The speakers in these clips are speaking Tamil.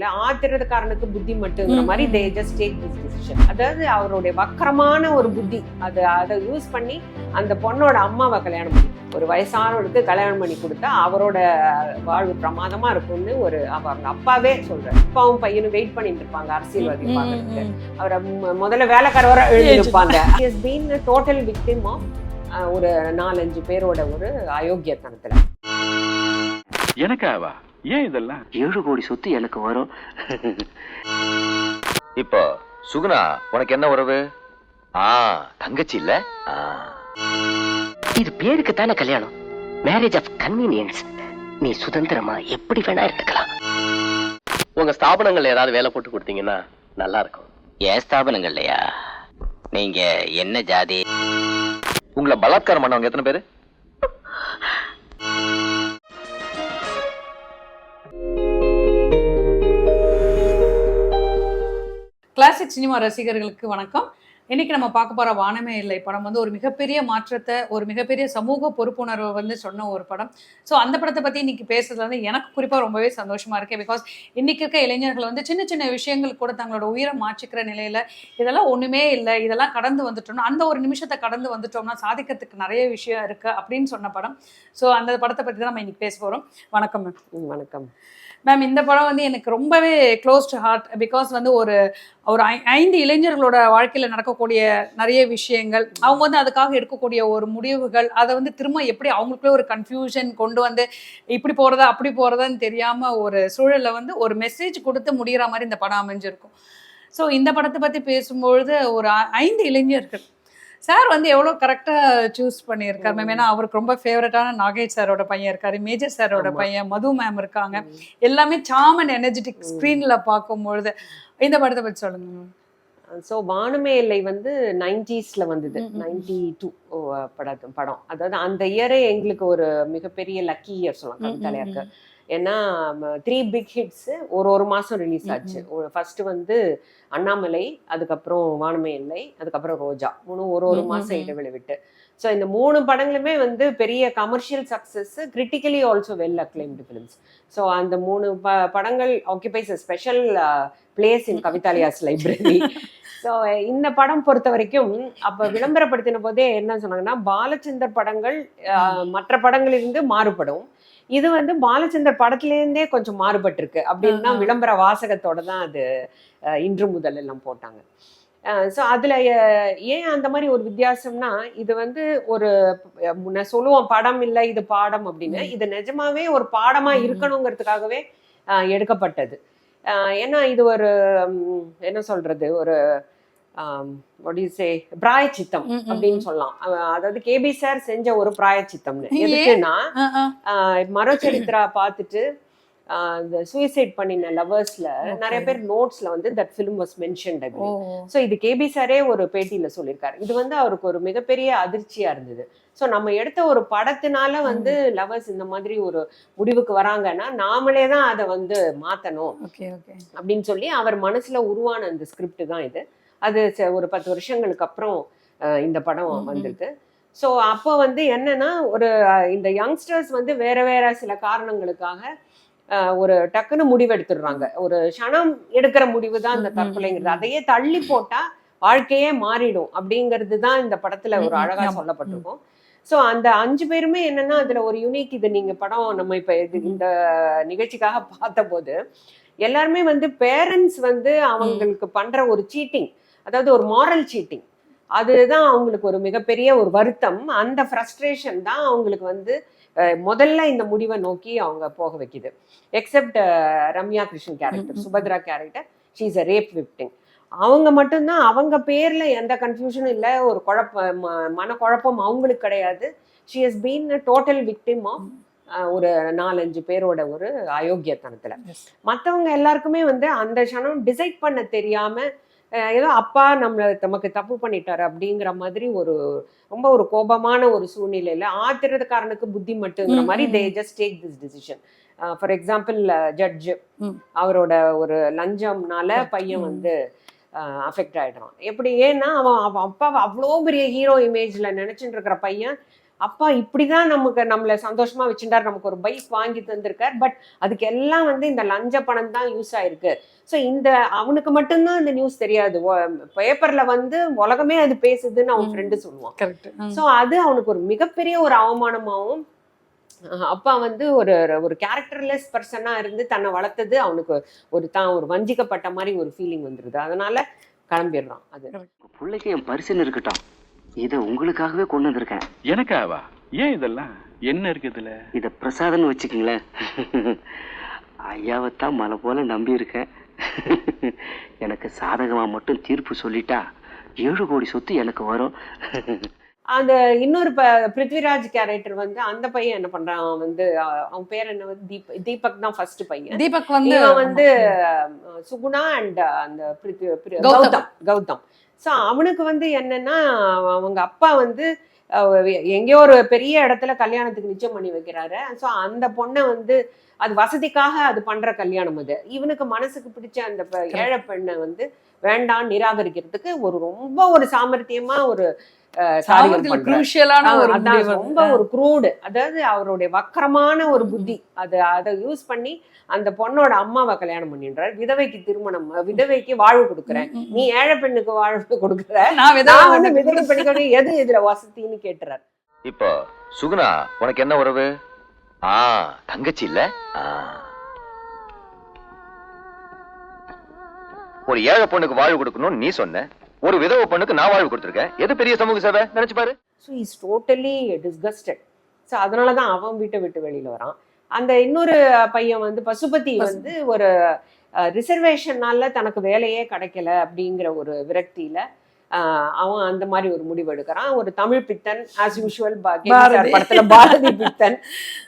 இல்ல ஆத்திரக்காரனுக்கு புத்தி மட்டுங்கிற மாதிரி they just take this decision அதாவது அவருடைய வக்கரமான ஒரு புத்தி. அது அதை யூஸ் பண்ணி அந்த பொண்ணோட அம்மாவை கல்யாணம் பண்ணி ஒரு வயசானவருக்கு கல்யாணம் பண்ணி கொடுத்தா அவரோட வாழ்வு பிரமாதமா இருக்கும்னு ஒரு அவங்க அப்பாவே சொல்றாரு. அப்பாவும் பையனும் வெயிட் பண்ணிட்டு இருப்பாங்க அரசியல்வாதி பார்க்கறதுக்கு. அவரை முதல்ல வேலைக்காரவரை எழுதிருப்பாங்க பீன் டோட்டல் விக்டிம் ஆஃப் ஒரு நாலஞ்சு பேரோட ஒரு அயோக்கியத்தனத்துல. எனக்காவா? ஏன் இதெல்லாம்? ஏழு கோடி சொத்து எனக்கு வரும். இப்போ சுகுணா உனக்கு என்ன உறவு? ஆ தங்கச்சி இல்ல. இது பேருக்கு தானே கல்யாணம்? மேரேஜ் ஆஃப் கன்வீனியன்ஸ் நீ சுதந்திரமா எப்படி வேணா இருந்துக்கலாம். உங்க ஸ்தாபனங்கள்ல ஏதாவது வேலை போட்டு கொடுத்தீங்கன்னா நல்லா இருக்கும் என் ஸ்தாபனங்கள்லையா? நீங்க என்ன ஜாதி? உங்களை பலாத்காரம் பண்ணவங்க எத்தனை பேரு? சினிமா ரசிகர்களுக்கு வணக்கம். இன்னைக்கு நம்ம பார்க்க போகிற வானமே இல்லை. படம் வந்து ஒரு மிகப்பெரிய மாற்றத்தை ஒரு மிகப்பெரிய சமூக பொறுப்புணர்வை வந்து சொன்ன ஒரு படம். ஸோ அந்த படத்தை பற்றி இன்னைக்கு பேசுறது வந்து எனக்கு குறிப்பாக ரொம்பவே சந்தோஷமாக இருக்கேன் பிகாஸ் இன்னைக்கு இருக்க இளைஞர்கள் வந்து சின்ன சின்ன விஷயங்கள் கூட தங்களோட உயிரை மாற்றிக்கிற நிலையில் இதெல்லாம் ஒன்றுமே இல்லை. இதெல்லாம் கடந்து வந்துட்டோம்னா அந்த ஒரு நிமிஷத்தை கடந்து வந்துட்டோம்னா சாதிக்கிறதுக்கு நிறைய விஷயம் இருக்குது அப்படின்னு சொன்ன படம். ஸோ அந்த படத்தை பற்றி தான் நம்ம இன்னைக்கு பேச போகிறோம் வணக்கம் மேம் வணக்கம். மேம் இந்த படம் வந்து எனக்கு ரொம்பவே க்ளோஸ் டு ஹார்ட் பிகாஸ் வந்து ஒரு ஒரு ஐ- ஐந்து இளைஞர்களோட வாழ்க்கையில் நடக்கக்கூடிய நிறைய விஷயங்கள். அவங்க வந்து அதுக்காக எடுக்கக்கூடிய ஒரு முடிவுகள் அதை வந்து திரும்ப எப்படி அவங்களுக்குள்ளே ஒரு கன்ஃபியூஷன் கொண்டு வந்து இப்படி போகிறதா அப்படி போகிறதான்னு தெரியாமல் ஒரு சூழல்ல வந்து ஒரு மெசேஜ் கொடுத்து முடிகிற மாதிரி இந்த படம் அமைஞ்சிருக்கும். ஸோ இந்த படத்தை பற்றி பேசும்பொழுது ஒரு ஐந்து இளைஞர்கள் சார் வந்து எவ்வளோ கரெக்டாக சூஸ் பண்ணியிருக்காரு மேம் ஏன்னா அவருக்கு ரொம்ப ஃபேவரட்டான நாகேஷ் சாரோட பையன் இருக்காரு மேஜர் சாரோட. பையன் மது மேம் இருக்காங்க. எல்லாமே சாம் அண்ட் எனர்ஜெட்டிக் ஸ்க்ரீன்ல பார்க்கும்பொழுது இந்த படத்தை பத்தி சொல்லுங்க மேம் ஸோ வானமே இல்லை வந்து நைன்டிஸ்ல வந்தது. நைன்டி டூ படம் படம். அதாவது அந்த இயரே எங்களுக்கு ஒரு மிகப்பெரிய லக்கி இயர் சொல்லலாம் கவிதாலயாக்கு ஏன்னா த்ரீ பிக் ஹிட்ஸ் ஒரு ஒரு மாசம் ரிலீஸ் ஆச்சு. ஃபர்ஸ்ட் வந்து அண்ணாமலை அதுக்கப்புறம் வானமே இல்லை அதுக்கப்புறம் ரோஜா. மூணு ஒரு ஒரு ம், ம், மாசம் ம். இடைவெளி விட்டு. ஸோ இந்த மூணு படங்களுமே வந்து பெரிய commercial success critically also well acclaimed films so அந்த மூணு ப படங்கள் occupies special place in Kavithalaya's library so இந்த படம் பொறுத்த வரைக்கும் அப்போ விளம்பரப்படுத்தின போதே என்ன சொன்னாங்கன்னா பாலச்சந்தர் படங்கள் மற்ற படங்களிலிருந்து மாறுபடும். இது வந்து பாலச்சந்தர் படத்துலேருந்தே கொஞ்சம் மாறுபட்டிருக்கு அப்படின்னு. விளம்பர வாசகத்தோட தான் அது இன்று முதல் எல்லாம் போட்டாங்க ஸோ அதில் ஏன் அந்த மாதிரி ஒரு வித்தியாசம்னா இது வந்து ஒரு முன்ன சொல்லுவோம் படம் இல்லை இது பாடம் அப்படின்னு இது நிஜமாவே ஒரு பாடமா ம். இருக்கணுங்கிறதுக்காகவே எடுக்கப்பட்டது ஏன்னா இது ஒரு என்ன சொல்றது ஒரு பிராயச்சித்தம் அப்படின்னு. சொல்லலாம். அதாவது கேபி சார் செஞ்ச ஒரு பிராயச்சித்தம்னு? எதுக்குன்னா மரோச்சரித்ரா பார்த்துட்டு இந்த சூசைட் பண்ணின லவர்ஸ்ல நிறைய பேர் நோட்ஸ்ல வந்து that film was mentioned oh. So இது கேபி சாரே ஒரு பேட்டியில சொல்லியிருக்காரு. இது வந்து அவருக்கு ஒரு மிகப்பெரிய அதிர்ச்சியா இருந்தது. ஸோ நம்ம எடுத்த ஒரு படத்தினால வந்து லவர்ஸ் இந்த மாதிரி ஒரு முடிவுக்கு வராங்கன்னா நாமளே தான் அதை வந்து மாத்தணும் ஓகே ஓகே. அப்படின்னு சொல்லி அவர் மனசுல உருவான அந்த ஸ்கிரிப்ட் தான் இது. அது ஒரு பத்து வருஷங்களுக்கு அப்புறம் இந்த படம். வந்திருக்கு. ஸோ அப்போ வந்து என்னன்னா ஒரு இந்த யங்ஸ்டர்ஸ் வந்து வேற வேற சில காரணங்களுக்காக ஒரு டக்குன்னு முடிவெடுத்துடுறாங்க. ஒரு க்ஷணம் எடுக்கிற முடிவு தான் இந்த தற்கொலைங்கிறது. அதையே தள்ளி போட்டா வாழ்க்கையே மாறிடும் அப்படிங்கிறது தான் இந்த படத்துல ஒரு அழகா. சொல்லப்பட்டிருக்கும். ஸோ அந்த அஞ்சு பேருமே என்னன்னா அதுல ஒரு யூனிக் இது நீங்க படம் நம்ம இப்ப இது இந்த நிகழ்ச்சிக்காக பார்த்தபோது எல்லாருமே வந்து பேரண்ட்ஸ் வந்து அவங்களுக்கு பண்ற ஒரு சீட்டிங் அதாவது ஒரு மாரல் சீட்டிங் அதுதான் அவங்களுக்கு ஒரு மிகப்பெரிய ஒரு வருத்தம். அந்த ஃப்ரஸ்ட்ரேஷன் தான் அவங்களுக்கு வந்து முதல்ல இந்த முடிவை நோக்கி அவங்க போக வைக்குது. Except Ramya Krishnan character. Subhadra character she is a rape victim அவங்க மட்டும்தான் அவங்க பேர்ல எந்த கன்ஃபியூஷனும் இல்லை ஒரு குழப்ப மனக்குழப்பம் அவங்களுக்கு கிடையாது. She has been total victim of ஒரு நாலஞ்சு பேரோட ஒரு அயோக்கியத்தனத்துல. மற்றவங்க எல்லாருக்குமே வந்து அந்த க்ஷணம் டிசைட் பண்ண தெரியாம அஹ், ஏதோ அப்பா நம்மள நமக்கு தப்பு பண்ணிட்டாரு அப்படிங்கிற மாதிரி ஒரு ரொம்ப ஒரு கோபமான ஒரு சூழ்நிலையில ஆத்திரக்காரனுக்கு புத்தி மட்டுங்கிற மாதிரி they. Just take this decision for example judge. அவரோட ஒரு லஞ்சம்னால பையன். வந்து அஃபெக்ட் ஆயிடுறான் எப்படி ஏன்னா அவன் அவன் அப்பாவை அவ்வளோ பெரிய ஹீரோ இமேஜ்ல நினைச்சுட்டு இருக்கிற பையன் அப்பா இப்படிதான் நமக்கு நம்மள சந்தோஷமா வச்சுட்டார் நமக்கு ஒரு பைக் வாங்கி தந்திருக்கார். பட் அதுக்கு எல்லாம் வந்து இந்த லஞ்ச பணம் தான் யூஸ் ஆயிருக்கு. ஸோ இந்த அவனுக்கு மட்டும்தான் இந்த நியூஸ் தெரியாது. பேப்பர்ல வந்து உலகமே அது பேசுதுன்னு அவன். ஃப்ரெண்டு சொல்லுவான். கரெக்ட் ஸோ அது அவனுக்கு ஒரு மிகப்பெரிய ஒரு அவமானமாகவும் அப்பா வந்து ஒரு ஒரு கேரக்டர்லெஸ் பர்சனா இருந்து தன்னை வளர்த்தது அவனுக்கு ஒரு தான் ஒரு வஞ்சிக்கப்பட்ட மாதிரி ஒரு ஃபீலிங் வந்துருது. அதனால கிளம்பிடுறான் அது. பிள்ளைக்கு என் பரிசுன்னு இருக்கட்டும். இதை உங்களுக்காகவே கொண்டு வந்திருக்கேன். எனக்காவா? ஏன் இதெல்லாம்? என்ன இருக்கு இதுல? இதை பிரசாதம்னு வச்சுக்கங்களேன். ஐயாவைத்தான் மலை போல நம்பி இருக்கேன். எனக்கு சாதகமா மட்டும் தீர்ப்பு சொல்லிட்டா ஏழு கோடி சொத்து எனக்கு வரும். அந்த இன்னொரு ப பிருத்விராஜ் கேரக்டர் வந்து அந்த பையன் என்ன பண்றான்? அவன் வந்து அவன் பேர் என்ன? வந்து தீப் தீபக் தான் ஃபர்ஸ்ட் பையன். தீபக் வந்து இவன் வந்து சுகுணா அண்ட் அந்த பிரித்வி- பிரி- கௌதம். கௌதம். கௌதம். ஸோ அவனுக்கு வந்து என்னன்னா அவங்க அப்பா வந்து அஹ், எங்கேயோ ஒரு பெரிய இடத்துல கல்யாணத்துக்கு நிச்சயம் பண்ணி வைக்கிறாரு. ஸோ அந்த பொண்ணை வந்து அது வசதிக்காக அது பண்ற கல்யாணம் அது. இவனுக்கு மனசுக்கு பிடிச்ச அந்த ஏழை பெண்ணை வந்து வேண்டாம் நிராகரிக்கிறதுக்கு ஒரு ரொம்ப ஒரு சாமர்த்தியமா ஒரு ரொம்ப ஒரு குரூடு அதாவது அவருடைய வக்கரமான ஒரு புத்தி. அது அதை யூஸ் பண்ணி அந்த பொண்ணோட அம்மாவை கல்யாணம் பண்ணிடுறாரு. விதவைக்கு திருமணம் விதவைக்கு வாழ்வு கொடுக்குறேன். நீ ஏழை பெண்ணுக்கு வாழ்வு கொடுக்குற. நான் விதவை வந்து பெண்ணுக்கு எது இதுல வசதின்னு கேட்டுறாரு. இப்போ சுகுணா உனக்கு என்ன உறவு? ஆ தங்கச்சி இல்ல. ஒரு ஏழை பொண்ணுக்கு வாழ்வு கொடுக்கணும்னு நீ சொன்ன. ஒரு விதவை பொண்ணுக்கு நான் வாழ்வு கொடுத்துருக்கேன். எது பெரிய சமூக சேவை? நினைச்சு பாரு. So is totally disgusted so அதனால தான் அவன் வீட்டை விட்டு வெளியில வரான். அந்த இன்னொரு பையன் வந்து பசுபதி பசு- வந்து ஒரு ரிசர்வேஷன்னால தனக்கு வேலையே கிடைக்கல அப்படிங்கிற ஒரு விரக்தியில அவன் அந்த மாதிரி ஒரு முடிவு எடுக்கிறான். ஒரு தமிழ் பித்தன் ஆஸ் யூஷுவல் பாரதி. படத்துல பாரதி பித்தன்.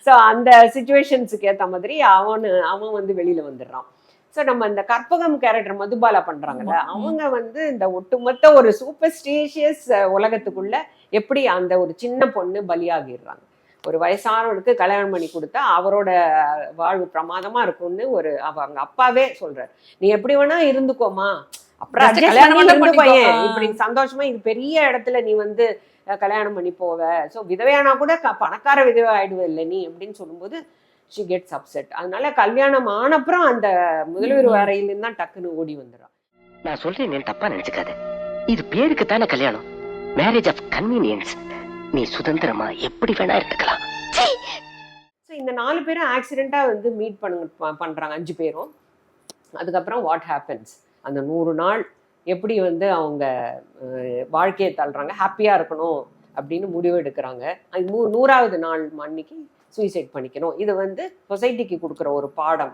ஸோ அந்த சுச்சுவேஷன்ஸுக்கு ஏத்த மாதிரி அவன் அவன் வந்து வெளியில வந்துடுறான். ஸோ நம்ம இந்த கற்பகம் கேரக்டர் மதுபாலா பண்றாங்கல்ல. அவங்க வந்து இந்த ஒட்டுமொத்த ஒரு சூப்பர்ஸ்டீஷியஸ் உலகத்துக்குள்ள எப்படி அந்த ஒரு சின்ன பொண்ணு பலியாகிடுறாங்க ஒரு வயசானவனுக்கு கல்யாணம் பண்ணி கொடுத்தா அவரோட வாழ்வு பிரமாதமா இருக்கும்னு ஒரு அவங்க அப்பாவே சொல்றாரு நீ எப்படி வேணா இருந்துக்கோமா அப்புறம் கல்யாணம். பையன். இப்படி சந்தோஷமா இது பெரிய இடத்துல நீ வந்து கல்யாணம் பண்ணி போவ ஸோ விதவையானா கூட பணக்கார விதவை ஆயிடுவ இல்லை நீ அப்படின்னு சொல்லும்போது ஷி கெட்ஸ் அப்செட் அதனால கல்யாணம் ஆனப்புறம் அந்த முதல்வர். வரையிலிருந்து தான் டக்குன்னு ஓடி வந்துடுறான் நான் சொல்றேன் நீ தப்பா நினைச்சுக்காத. இது பேருக்கு தானே கல்யாணம். மேரேஜ் ஆஃப் கன்வீனியன்ஸ் நீ சுதந்திரமா எப்படி வேணா இருந்துக்கலாம். ஸோ இந்த நாலு பேரும் ஆக்சிடெண்ட்டாக வந்து மீட் பண்ண ப- பண்றாங்க அஞ்சு பேரும். அதுக்கப்புறம் வாட் ஹேப்பன்ஸ் அந்த நூறு நாள் எப்படி வந்து அவங்க வாழ்க்கையை தள்ளுறாங்க ஹாப்பியாக இருக்கணும் அப்படின்னு முடிவு எடுக்கிறாங்க. அது நூ நூறாவது நாள் அன்னைக்கு சூசைட் பண்ணிக்கணும். இது வந்து சொசைட்டிக்கு கொடுக்குற ஒரு பாடம்.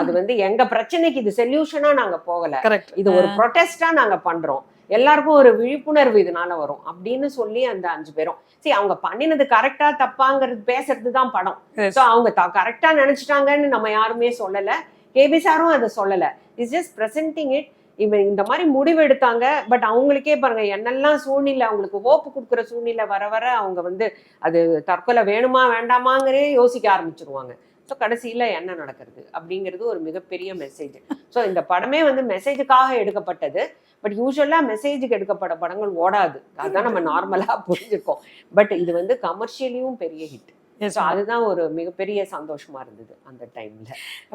அது வந்து எங்க பிரச்சனைக்கு இது சொல்யூஷனா நாங்க போகல. இது ஒரு ப்ரொட்டஸ்டா நாங்க பண்றோம். எல்லாருக்கும் ஒரு விழிப்புணர்வு இதனால வரும். அப்படின்னு சொல்லி அந்த அஞ்சு பேரும். சரி அவங்க பண்ணினது கரெக்டா தப்பாங்கிறது பேசுறது தான் படம். ஸோ அவங்க கரெக்டா நினைச்சிட்டாங்கன்னு நம்ம யாருமே சொல்லல. கேபி சாரும் அதை சொல்லல. இட்ஸ் ஜஸ்ட் பிரசன்டிங் இட் இவன் இந்த மாதிரி முடிவு எடுத்தாங்க. பட் அவங்களுக்கே பாருங்க என்னெல்லாம் சூழ்நிலை அவங்களுக்கு ஹோப்பு கொடுக்குற சூழ்நிலை வர வர அவங்க வந்து அது தற்கொலை வேணுமா வேண்டாமாங்கிறே யோசிக்க ஆரம்பிச்சிருவாங்க. ஸோ கடைசியில் என்ன நடக்கிறது அப்படிங்கிறது ஒரு மிகப்பெரிய மெசேஜ் ஸோ இந்த படமே வந்து மெசேஜுக்காக எடுக்கப்பட்டது. பட் யூஸ்வலாக மெசேஜுக்கு எடுக்கப்பட்ட படங்கள் ஓடாது. அதுதான் நம்ம நார்மலாக புரிஞ்சுருக்கோம் பட் இது வந்து கமர்ஷியலியும் பெரிய ஹிட் ஸோ அதுதான் ஒரு மிகப்பெரிய சந்தோஷமா இருந்தது அந்த டைம்ல.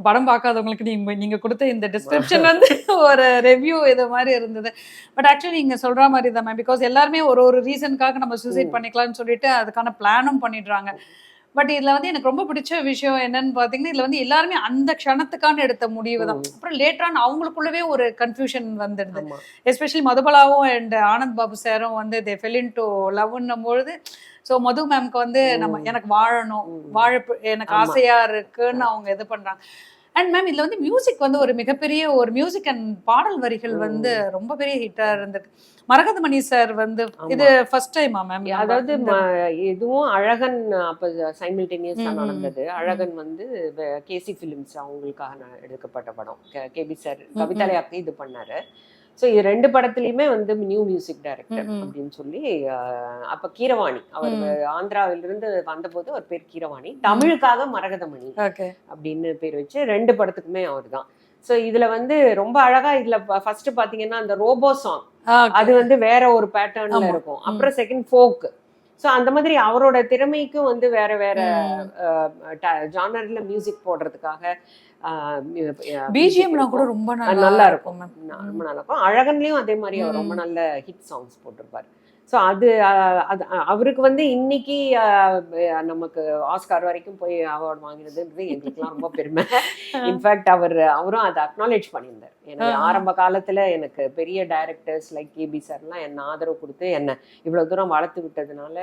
படம் பார்க்காதவங்களுக்கு நீங்க நீங்க கொடுத்த இந்த டிஸ்கிரிப்ஷன் வந்து ஒரு ரிவ்யூ இது மாதிரி இருந்தது. பட் ஆக்சுவலி நீங்க சொல்ற மாதிரி தான் மேம் பிகாஸ் எல்லாருமே ஒரு ஒரு ரீசனுக்காக நம்ம சூசைட். பண்ணிக்கலாம்னு சொல்லிட்டு அதுக்கான பிளானும் பண்ணிடுறாங்க. பட் இதுல வந்து எனக்கு ரொம்ப பிடிச்ச விஷயம் என்னன்னு பாத்தீங்கன்னா இதுல வந்து எல்லாருமே அந்த க்ஷணத்துக்கான எடுத்த முடிவு தான். அப்புறம் லேட்டரான அவங்களுக்குள்ளவே ஒரு கன்ஃபியூஷன் வந்துடுது எஸ்பெஷலி மதுபலாவும் அண்ட் ஆனந்த் பாபு சாரும் வந்து தே ஃபெல் டு லவ்ன்னும் பொழுது ஸோ மது மேம்க்கு வந்து நம்ம. எனக்கு வாழணும். வாழ எனக்கு ஆமா. ஆசையா இருக்குன்னு அவங்க இது பண்றாங்க அண்ட் மேம் இதுல வந்து மியூசிக் வந்து ஒரு மிகப்பெரிய ஒரு மியூசிக் அண்ட் பாடல் வரிகள். வந்து ரொம்ப பெரிய ஹிட்டா இருந்திருக்கு மரகதமணி சார் வந்து. இது ஃபர்ஸ்ட் டைமா மேம் அதாவது இதுவும் அழகன் அப்ப சைமில்டேனியஸா ம், ம், நடந்தது அழகன் வந்து கேசி ஃபிலிம்ஸ் அவங்களுக்காக எடுக்கப்பட்ட படம் கேபி சார். கவிதாலயாக்கு இது பண்ணாரு ஸோ இது ரெண்டு படத்துலயுமே வந்து நியூ மியூசிக் டைரக்டர். அப்படின்னு சொல்லி அப்ப கீரவாணி. அவர். ஆந்திராவிலிருந்து வந்தபோது அவர் பேர் கீரவாணி. தமிழுக்காக மரகதமணி அப்படின்னு பேர் வச்சு ரெண்டு படத்துக்குமே அவர் தான் ஸோ இதுல வந்து ரொம்ப அழகா இதுல ஃபர்ஸ்ட் பாத்தீங்கன்னா அந்த ரோபோ சாங் அது வந்து வேற ஒரு பேட்டர்ன்ல. இருக்கும். அப்புறம் செகண்ட் ஃபோக் ஸோ அந்த மாதிரி அவரோட திறமைக்கும் வந்து வேற வேற ஜானர்ல மியூசிக் போடுறதுக்காக பிஜிஎம்லாம் கூட. ரொம்ப நல்லா இருக்கும் ரொம்ப நல்லா இருக்கும் அழகன்லயும் அதே மாதிரி ரொம்ப. நல்ல ஹிட் சாங்ஸ் போட்டிருப்பாரு ஸோ அது அது அவருக்கு வந்து இன்னைக்கு நமக்கு ஆஸ்கார் வரைக்கும் போய் அவார்டு வாங்கினதுன்றது எங்களுக்குலாம் ரொம்ப பெருமை. இன்ஃபேக்ட் அவர் அவரும் அதை அக்னாலேஜ் பண்ணியிருந்தார். எனக்கு ஆ. ஆரம்ப காலத்துல எனக்கு பெரிய டைரக்டர்ஸ் லைக் கேபி சார்லாம் என்ன ஆதரவு கொடுத்து என்ன இவ்வளவு தூரம் வளர்த்து விட்டதுனால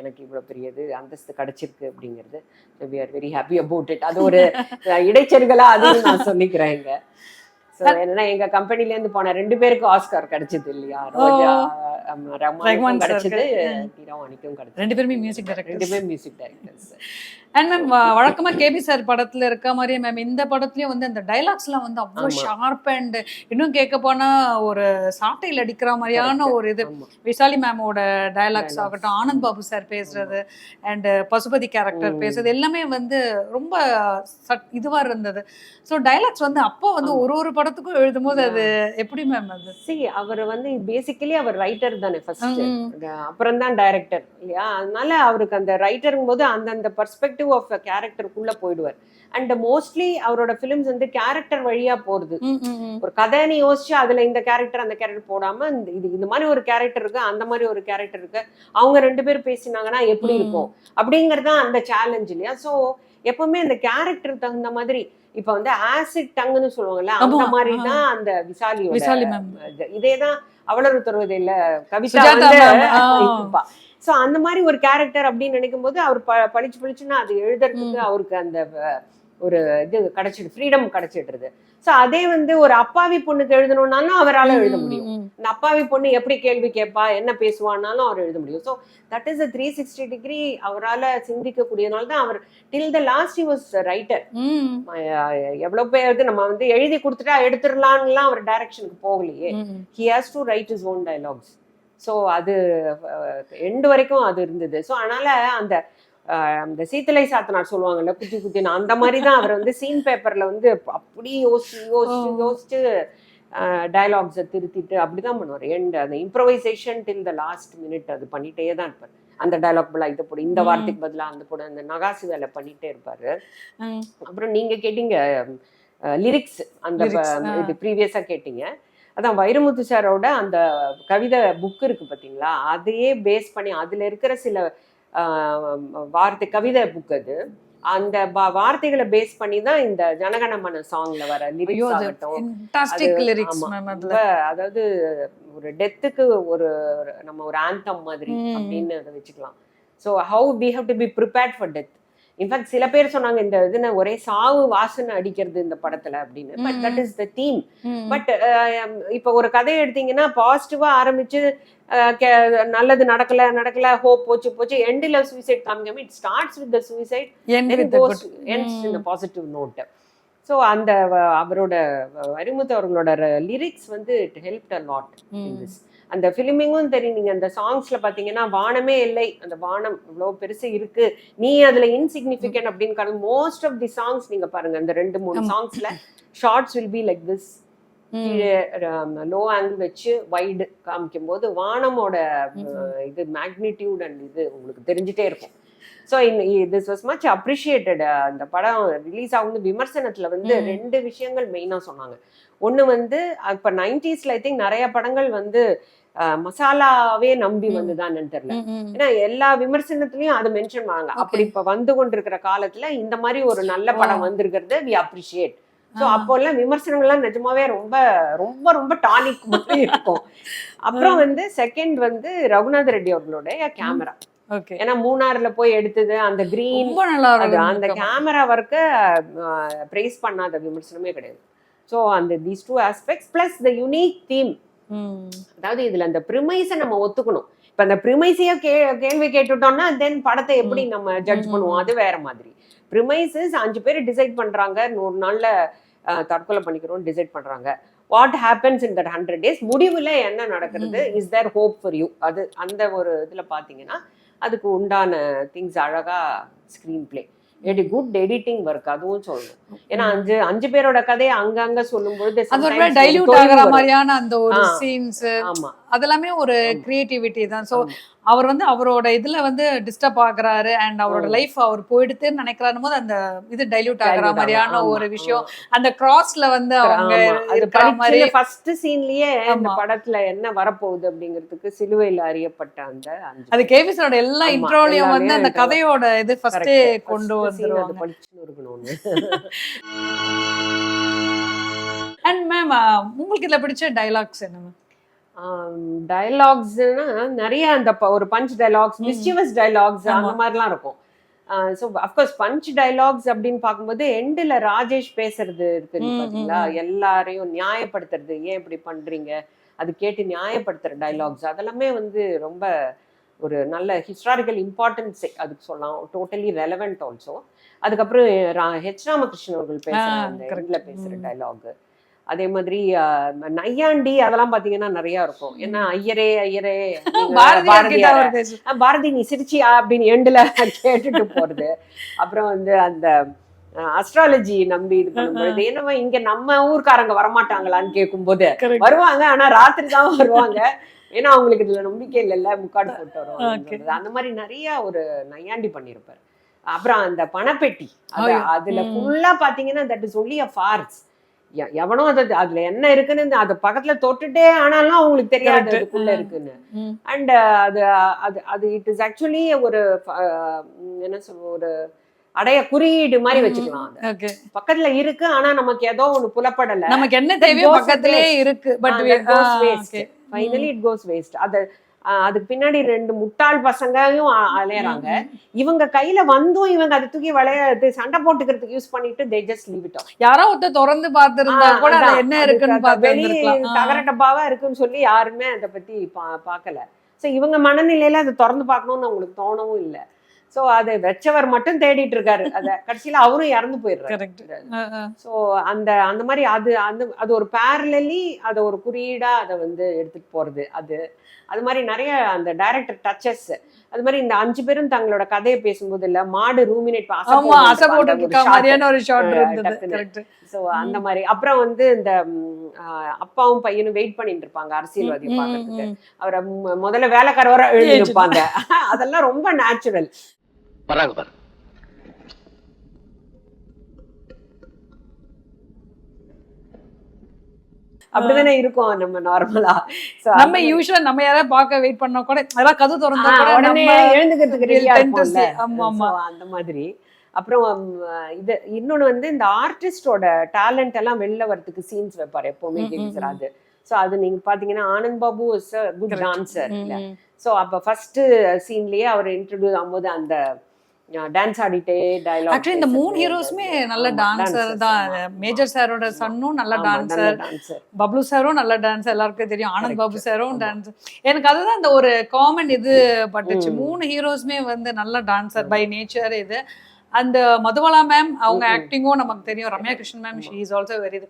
எனக்கு இவ்வளவு பெரிய இது அந்தஸ்து கிடைச்சிருக்கு அப்படிங்கிறது. We are very happy about it அது ஒரு இடைச்செருகலா அதுவும் நான் சொல்லிக்கிறேன் இங்க. என்னன்னா எங்க கம்பெனில இருந்து போன ரெண்டு பேருக்கு ஆஸ்கார் கிடைச்சது இல்லையா? ரோஜா sir கிடைச்சது கிடைச்சது. ரெண்டு பேருமே மியூசிக் ரெண்டு டைரக்டர் பேரும் மியூசிக் டைரக்டர்ஸ் அண்ட் மேம் வழக்கமா கேபி சார் படத்துல இருக்க மாதிரியே மேம் இந்த படத்துலயும் வந்து அந்த டைலாக்ஸ்லாம் வந்து அவ்வளோ. ஷார்ப் அண்ட் இன்னும் கேட்க போனா ஒரு சாட்டையில் அடிக்கிற மாதிரியான. ஒரு இது விசாலி மேமோட டைலாக்ஸ். ஆகட்டும் ஆனந்த் பாபு சார் பேசுறது அண்ட் பசுபதி கேரக்டர். பேசுறது எல்லாமே வந்து ரொம்ப இதுவா இருந்தது ஸோ டைலாக்ஸ் வந்து அப்போ வந்து. ஒரு ஒரு படத்துக்கும் எழுதும்போது அது எப்படி மேம் அது சி அவர் வந்து பேசிக்கலி அவர் ரைட்டர் தானே ஃபர்ஸ்ட். அப்புறம் தான் டைரக்டர் இல்லையா அதனால அவருக்கு அந்த ரைட்டருங்கும் போது அந்தந்த பர்ஸ்பெக்டிவ் ஆஃப் கேரக்டருக்குள்ள போயிடுவார். அண்ட் மோஸ்ட்லி அவரோட ஃபிலிம்ஸ் வந்து கேரக்டர் வழியா போறது. ஒரு கதைன்னு யோசிச்சு அதுல இந்த கேரக்டர் அந்த கேரக்டர் போடாம இது இந்த மாதிரி ஒரு கேரக்டர் இருக்கு அந்த மாதிரி ஒரு கேரக்டர் இருக்கு. அவங்க ரெண்டு பேரும் பேசினாங்கன்னா எப்படி. இருக்கும்? அப்படிங்கறது தான் அந்த சேலஞ்ச் இல்லையா? சோ எப்பவுமே அந்த கேரக்டர் தகுந்த மாதிரி இப்ப வந்து ஆசிட் டங்குன்னு சொல்லுவாங்கல்ல அந்த மாதிரி. தான் அந்த விசாலியோட விசாலி மேம் இதேதான் அவளரு தருவதில்ல கவிதா வந்து சோ அந்த மாதிரி ஒரு கேரக்டர் அப்படின்னு நினைக்கும் போது அவர் ப- பளிச்சு பளிச்சுன்னா அது எழுதுறதுக்கு அவருக்கு அந்த ஒரு இது கிடைச்சிடு ஃப்ரீடம் கிடைச்சிடுறது சோ அதே வந்து ஒரு அப்பாவி பொண்ணுக்கு எழுதணும்னாலும் அவரால எழுத முடியும். இந்த அப்பாவி பொண்ணு எப்படி கேள்வி கேட்பா என்ன பேசுவான்னாலும் அவர் எழுத முடியும். So that is a three sixty degree அவரால் சிந்திக்கக்கூடியனால தான் அவர் till the last was writer எவ்வளோ பேர் நம்ம வந்து எழுதி கொடுத்துட்டா எடுத்துடலான்லாம் அவர் டைரக்ஷனுக்கு போகலையே. He has to write his own dialogues so அது எண்டு வரைக்கும் அது இருந்தது. ஸோ அதனால அந்த அந்த சீத்தலை சாத்தனார் சொல்லுவாங்கல்ல குத்தி குத்தின்னு அந்த மாதிரி தான் அவர் வந்து சீன் பேப்பர்ல வந்து அப்படி யோசிச்சு யோசிச்சு. யோசிச்சு டயலாக்ஸை திருத்திட்டு அப்படிதான் பண்ணுவார் எண்ட் அந்த improvisation till the last minute அது பண்ணிட்டே தான் இருப்பார் அந்த டயலாக் பதிலாக இதை போடு இந்த. வார்த்தைக்கு பதிலாக அந்த போடு அந்த நகாசு வேலை பண்ணிட்டே இருப்பாரு. அப்புறம் நீங்க கேட்டீங்க லிரிக்ஸ் அந்த. இது ப்ரீவியஸா கேட்டீங்க அதான் வைரமுத்து சாரோட அந்த கவிதை புக் இருக்கு பாத்தீங்களா அதையே பேஸ் பண்ணி அதுல இருக்கிற சில ஆஹ், வார்த்தை கவிதை புக் அது அந்த வார்த்தைகளை பேஸ் பண்ணி தான் இந்த ஜனகணமன சாங்ல வர லிரிக்ஸ் அதாவது ஒரு டெத்துக்கு ஒரு நம்ம ஒரு ஆந்தம் மாதிரி. அப்படின்னு அதை வச்சுக்கலாம். So how we have to be prepared for death in fact சில பேர் சொன்னாங்க இந்த இதுன ஒரே சாவு வாசனை அடிக்கிறது இந்த படத்துல அப்படின்னு but. That is the theme. But இப்போ ஒரு கதையை எடுத்தீங்கன்னா பாசிட்டிவா ஆரம்பிச்சு நல்லது நடக்கல நடக்கல ஹோப் போச்சு போச்சு எண்டில் suicide காமிக்காம it starts with the suicide a ம். positive note ஸோ அந்த அவரோட வரிமுத்து அவர்களோட லிரிக்ஸ் வந்து it help a lot in. This அந்த ஃபிலிமிங்கும் தெரியும் நீங்க அந்த சாங்ஸ்ல பாத்தீங்கன்னா வானமே இல்லை. அந்த வானம் இவ்வளவு பெருசு இருக்கு. நீ அதுல இன்சிக்னிஃபிகன்ட் அப்படின்னு காணும். மோஸ்ட் ஆஃப் தி சாங்ஸ் நீங்க பாருங்க. அந்த ரெண்டு மூணு. சாங்ஸ்ல shots will be like this low angle வச்சு வைடு காமிக்கும் போது வானமோட இது மேக்னிடியூட் அண்ட் இது உங்களுக்கு தெரிஞ்சுட்டே இருக்கும். So this was much appreciated அந்த படம் ரிலீஸ் ஆகுது விமர்சனத்துல வந்து. ரெண்டு விஷயங்கள் மெயினா சொன்னாங்க. ஒண்ணு வந்து இப்போ நைன்டிஸ்ல ஐ திங்க் நிறைய படங்கள் வந்து மசாலாவே நம்பி. வந்துதான்னு தெரியல. ஏன்னா எல்லா விமர்சனத்திலயும் அதை மென்ஷன் பண்ணாங்க அப்படி இப்ப வந்து கொண்டிருக்கிற காலத்துல இந்த மாதிரி ஒரு நல்ல படம். வந்திருக்கிறது வி அப்ரிஷியேட் ஸோ. அப்போல்லாம் விமர்சனங்கள்லாம் நிஜமாவே ரொம்ப ரொம்ப ரொம்ப டானிக் மாதிரி இருக்கும் அப்புறம் வந்து செகண்ட் வந்து ரகுநாத ரெட்டி அவர்களுடைய கேமரா. ஏன்னா மூணாறுல போய் எடுத்தது அந்த கிரீன் அந்த கேமரா ஒர்க்க பிரைஸ் பண்ணாத விமர்சனமே கிடையாது ஸோ அந்த these two aspects plus the unique theme. அதாவது இதுல அந்த ப்ரிமைஸை நம்ம ஒத்துக்கணும். இப்ப அந்த ப்ரிமைஸையே கே கேள்வி கேட்டுட்டோம்னா தென் படத்தை எப்படி நம்ம ஜட்ஜ் பண்ணுவோம். அது வேற மாதிரி. ப்ரிமைசஸ் அஞ்சு பேர் டிசைட் பண்றாங்க. நூறு நாள்ல தற்கொலை பண்ணிக்கிறோம் டிசைட் பண்றாங்க. What happens in that hundred days முடிவுல என்ன நடக்கிறது. Is there hope for you அது அந்த ஒரு இதுல பாத்தீங்கன்னா அதுக்கு உண்டான திங்ஸ் அழகா ஸ்கிரீன் பிளே எடி குட் எடிட்டிங் ஒர்க் அதுவும் சொல்லணும் ஏன்னா அஞ்சு அஞ்சு பேரோட கதையை அங்கங்க சொல்லும்போது டைல்யூட் ஆகுற. மாதிரியான அந்த ஒரு. சீன்ஸ் ஆமா அதெல்லாமே ஒரு கிரியேட்டிவிட்டி தான் ஸோ அவர் வந்து அவரோட இதுல வந்து டிஸ்டர்ப் ஆகுறாரு அண்ட் அவரோட. லைஃப் அவர் போயிடுதுன்னு நினைக்கிறாரு போது அந்த இது டைல்யூட் ஆகுற மாதிரியான. ஒரு விஷயம் அந்த கிராஸ்ல வந்து அவங்க இருக்கிற மாதிரி ஃபர்ஸ்ட் சீன்லயே ஆமா. படத்துல என்ன வரப்போகுது அப்படிங்கிறதுக்கு சிலுவையில் அறியப்பட்ட அந்த அது கேவிஸோட எல்லா இன்ட்ரோலயும் வந்து அந்த. கதையோட இது ஃபர்ஸ்டே. கொண்டு வந்துருவாங்க படிச்சுன்னு அண்ட் மேம் உங்களுக்கு இதுல பிடிச்ச டைலாக்ஸ் என்ன மேம் டயலாக்ஸ்னா நிறைய அந்த ஒரு பஞ்ச் டயலாக்ஸ் மிஸ்டிவஸ் டயலாக்ஸ் அந்த. மாதிரிலாம் இருக்கும். ஸோ அஃப்கோர்ஸ் பஞ்ச் டயலாக்ஸ் அப்படின்னு பார்க்கும்போது எண்டில் ராஜேஷ் பேசுறது இருக்கு பார்த்தீங்களா. எல்லாரையும் நியாயப்படுத்துறது. ஏன் இப்படி பண்றீங்க? அது கேட்டு நியாயப்படுத்துற டயலாக்ஸ் அதெல்லாமே வந்து ரொம்ப ஒரு நல்ல ஹிஸ்டாரிக்கல் இம்பார்ட்டன்ஸ் அதுக்கு சொல்லலாம். டோட்டலி ரெலவெண்ட் ஆல்சோ அதுக்கப்புறம் ஹெச் ராமகிருஷ்ணன் அவர்கள் பேசுற பேசுற ம். அதே மாதிரி நையாண்டி அதெல்லாம் பாத்தீங்கன்னா நிறைய இருக்கும். ஏன்னா ஐயரே ஐயரே பாரதியார். பாரதி நீ சிரிச்சியா அப்படின்னு எண்டுல கேட்டுட்டு போறது. அப்புறம் வந்து அந்த அஸ்ட்ராலஜி நம்பி இது பண்ணும்போது என்னவா இங்க நம்ம ஊர்க்காரங்க வரமாட்டாங்களான்னு கேட்கும்போது Correct. வருவாங்க. ஆனா ராத்திரி தான் வருவாங்க. ஏன்னா அவங்களுக்கு இதுல நம்பிக்கை இல்லைல்ல. முக்காடு போட்டு. வருவாங்க அந்த மாதிரி நிறைய ஒரு நையாண்டி பண்ணியிருப்பாரு. அப்புறம் அந்த பணப்பெட்டி. அதுல. ஃபுல்லா பாத்தீங்கன்னா that is only a farce எவனோ அது அதுல என்ன இருக்குன்னு அது பக்கத்துல தொட்டுட்டே ஆனாலும் அவங்களுக்கு தெரியாது. அதுக்குள்ள. இருக்குன்னு. அண்ட் அது அது அது இட் இஸ் ஆக்சுவலி ஒரு என்ன சொல்ல ஒரு அடைய குறியீடு மாதிரி. வச்சுக்கலாம் பக்கத்துல இருக்கு ஆனா நமக்கு ஏதோ ஒண்ணு புலப்படல நமக்கு என்ன தேவையோ goes பக்கத்திலே waste. இருக்கு but waste finally it goes waste அது அதுக்கு பின்னாடி ரெண்டு முட்டாள் பசங்கையும் அ- அலையறாங்க. இவங்க கையில வந்தும் இவங்க அதை தூக்கி விளையாடு சண்டை போட்டுக்கிறதுக்கு யூஸ் பண்ணிட்டு தே ஜஸ்ட் லீவ் இட் யாரோ ஒருத்தர் திறந்து பார்த்திருந்தா கூட என்ன இருக்குன்னு. ஆ. தகர டப்பாவா இருக்குன்னு சொல்லி யாருமே அதை பத்தி பா- பார்க்கல. சோ இவங்க மனநிலையில அதை திறந்து பார்க்கணும்னு அவங்களுக்கு தோணவும் இல்ல. சோ அதை வச்சவர் மட்டும் தேடிட்டு இருக்காரு அத கடைசியில அவரும் இறந்து போயிடுறாரு. ஸோ அந்த அந்த மாதிரி அது அந்த அது ஒரு பேரலி அதை ஒரு குறியீடா அதை வந்து எடுத்துட்டு போறது அது. அது மாதிரி நிறைய அந்த டைரக்டர் டச்சஸ் அது மாதிரி இந்த அஞ்சு பேரும் தங்களோட கதையை பேசும்போது இல்ல மாடு ரூமினேட் ஸோ அந்த மாதிரி. அப்புறம் வந்து இந்த அப்பாவும் பையனும் வெயிட் பண்ணிட்டு இருப்பாங்க அரசியல்வாதியை பார்க்கறதுக்கு. அவரை முதல்ல வேலைக்காரவரா எழுதி இருப்பாங்க அதெல்லாம் ரொம்ப நேச்சுரல் வராங்க பாரு அப்படிதானே இருக்கும் நம்ம நார்மலா நம்ம யூஸ்வலா நம்ம யாராவது பார்க்க வெயிட் பண்ணா கூட அதெல்லாம் கது திறந்தா கூட உடனே எழுந்துக்கிறதுக்கு ரெடியா இருக்கும்ல. ஆமா, ஆமா. அந்த மாதிரி. அப்புறம் இது இன்னொன்னு வந்து இந்த ஆர்டிஸ்டோட டேலண்ட் எல்லாம் வெளில வரதுக்கு சீன்ஸ் வைப்பாரு எப்பவுமே கேட்கிறாரு அது ஸோ அது நீங்க பாத்தீங்கன்னா Anand Babu is good. Dancer so அப்ப ஃபர்ஸ்ட் சீன்லயே அவர் இன்ட்ரடியூஸ் ஆகும்போது அந்த டான்ஸ் ஆடிட்டே டயலாக் ஆக்சுவலி இந்த மூணு ஹீரோஸுமே நல்ல டான்சர் தான். மேஜர் சாரோட சன்னும் நல்ல டான்சர் டான்சர் பப்ளு சாரும் நல்ல டான்ஸ் எல்லாருக்கும் தெரியும். ஆனந்த். பாபு சாரும். டான்ஸ் எனக்கு அதுதான் அந்த ஒரு காமன் இது பட்டுச்சு. மூணு ஹீரோஸ்மே வந்து நல்ல டான்சர் பை நேச்சர் இது. அந்த மதுவலா மேம் அவங்க. ஆக்டிங்கும் நமக்கு தெரியும். Ramya Krishnan ma'am she is also very இது.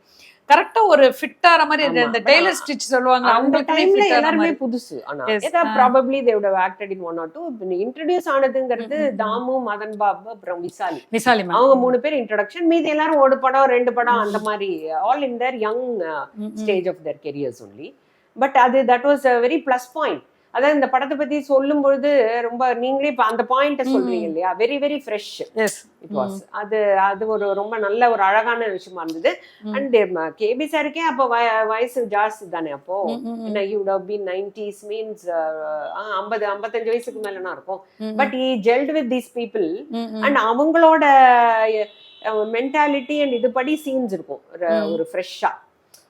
கரெக்டா ஒரு ஃபிட் ஆற மாதிரி. இந்த டெய்லர் ஸ்டிச் சொல்லுவாங்க அவங்களுக்கு டைம்ல எல்லாருமே புதுசு. ஆனா. ஏதா ஆ. Probably they would acted in one or two introduce ஆனதுங்கிறது. Dhamu Madhan Babu அப்புறம் விசாலி. விசாலி அவங்க மூணு பேர் இன்ட்ரடக்ஷன் மீதி எல்லாரும் ஒரு படம் ரெண்டு படம் அந்த மாதிரி all in their young stage of their careers only but அது that was a very plus point அதாவது இந்த படத்தை பத்தி சொல்லும் பொழுது ரொம்ப நீங்களே இப்ப அந்த பாயிண்ட சொல்றீங்க. இல்லையா? Very very fresh it was அது அது ஒரு ரொம்ப நல்ல ஒரு அழகான விஷயமா இருந்தது. அண்ட் கேபி சாருக்கே அப்போ வய- வயசு ஜாஸ்தி தானே அப்போ? என்ன you have been 90s means ஐம்பது ஐம்பத்தஞ்சு வயசுக்கு மேலனா இருக்கும். But he gelled with these people and அவங்களோட மென்டாலிட்டி அண்ட் இதுபடி சீன்ஸ் இருக்கும். ஒரு- ஃப்ரெஷ்ஷா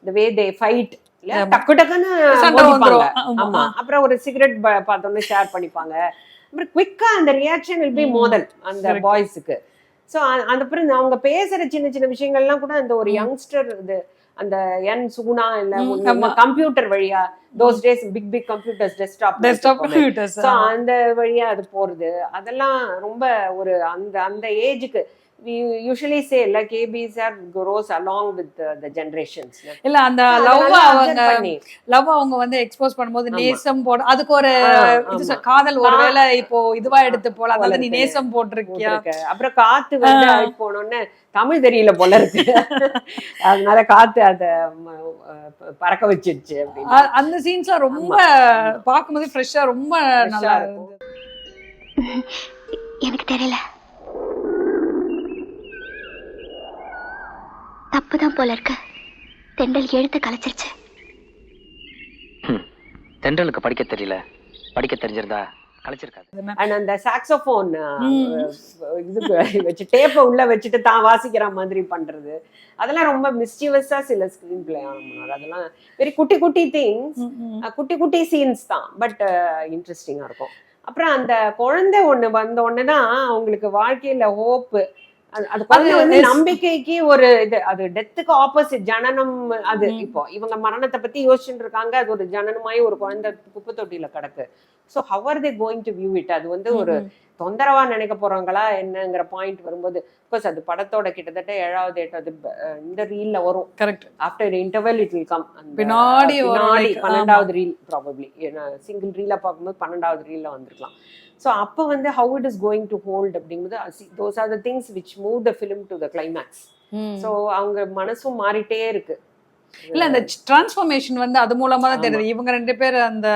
the வே தே ஃபைட் இல்ல ஆமா. டக்கு டக்குன்னு. ஆமா. அப்புறம் ஒரு சிகரெட் பார்த்தோன்னே ஷேர் பண்ணிப்பாங்க அப்புறம் குவிக்கா அந்த ரியாக்ஷன் வில் பி. மோதல் அந்த. பாய்ஸுக்கு ஸோ அந்த அப்புறம் அவங்க பேசுற சின்ன சின்ன விஷயங்கள்லாம் கூட அந்த ஒரு. யங்ஸ்டர் இது அந்த என் சுகுணா இல்ல. கம்ப்யூட்டர் வழியா those days big big computers desktop desktop computers அந்த வழியா அது போறது அதெல்லாம் ரொம்ப ஒரு அந்த அந்த ஏஜுக்கு we usually say இல்ல KB sir grows along with the, the generations இல்ல அந்த லவ் அவங்க லவ் அவங்க வந்து எக்ஸ்போஸ் பண்ணும்போது. நேசம் போட அதுக்கு ஒரு இது காதல் ஒருவேளை இப்போ இதுவா எடுத்து போல அதாவது நீ இருக்கு. நேசம் போட்டிருக்கியா போட்டிருக்கு. அப்புறம் காத்து வந்து. ஆகி போனோன்னு தமிழ் தெரியல போல இருக்கு அதனால காத்து அத பறக்க அ- அந்த சீன்ஸ்லாம் ரொம்ப பார்க்கும்போது ஃப்ரெஷ்ஷா ரொம்ப நல்லா. இருந்தது எனக்கு தெரியல தப்புதான் போல இருக்கு. தெண்டல் எழுத்து கலைச்சிருச்சு. தென்றலுக்கு படிக்க தெரியல. படிக்க தெரிஞ்சிருந்தா அண்ட் அந்த சாக்ஸோஃபோன் வச்சு டேப்பை உள்ள வச்சுட்டு தான் வாசிக்கிற மாதிரி பண்றது. அதெல்லாம் ரொம்ப மிஸ்டிவஸா சில ஸ்கிரீன் பிளே பண்ணுவார் அதெல்லாம் வெரி குட்டி குட்டி திங்ஸ். குட்டி குட்டி சீன்ஸ் தான். பட் இன்ட்ரெஸ்டிங்கா இருக்கும். அப்புறம் அந்த குழந்தை ஒண்ணு வந்த உடனே தான் அவங்களுக்கு வாழ்க்கையில ஹோப்பு அது வந்து நம்பிக்கைக்கு ஒரு இது அது டெத்துக்கு ஆப்போசிட் ஜனனம் அது. இப்போ இவங்க மரணத்தை பத்தி யோசிச்சுட்டு இருக்காங்க அது ஒரு ஜனனமாயி ஒரு குழந்தை குப்பை தொட்டியில கிடக்கு so how are they going to view it அது வந்து ஒரு தொந்தரவா நினைக்க போறாங்களா என்னங்கிற பாயிண்ட் வரும்போது கோர்ஸ் அது படத்தோட கிட்டத்தட்ட ஏழாவது எட்டாவது இந்த ரீல்ல வரும். Correct after interval it will come பின்னாடி பன்னெண்டாவது ரீல் ப்ராபப்ளி சிங்கிள் ரீல பார்க்கும்போது பன்னெண்டாவது ரீல்ல வந்திருக்கலாம். ஸோ அப்போ வந்து how it is going to hold அப்படிங்கும்போது those are the things which move the film to the climax. So அவங்க மனசும் மாறிட்டே இருக்கு. இல்ல அந்த டிரான்ஸ்ஃபர்மேஷன் வந்து அது மூலமா தான். தெரியுது இவங்க ரெண்டு பேர் அந்த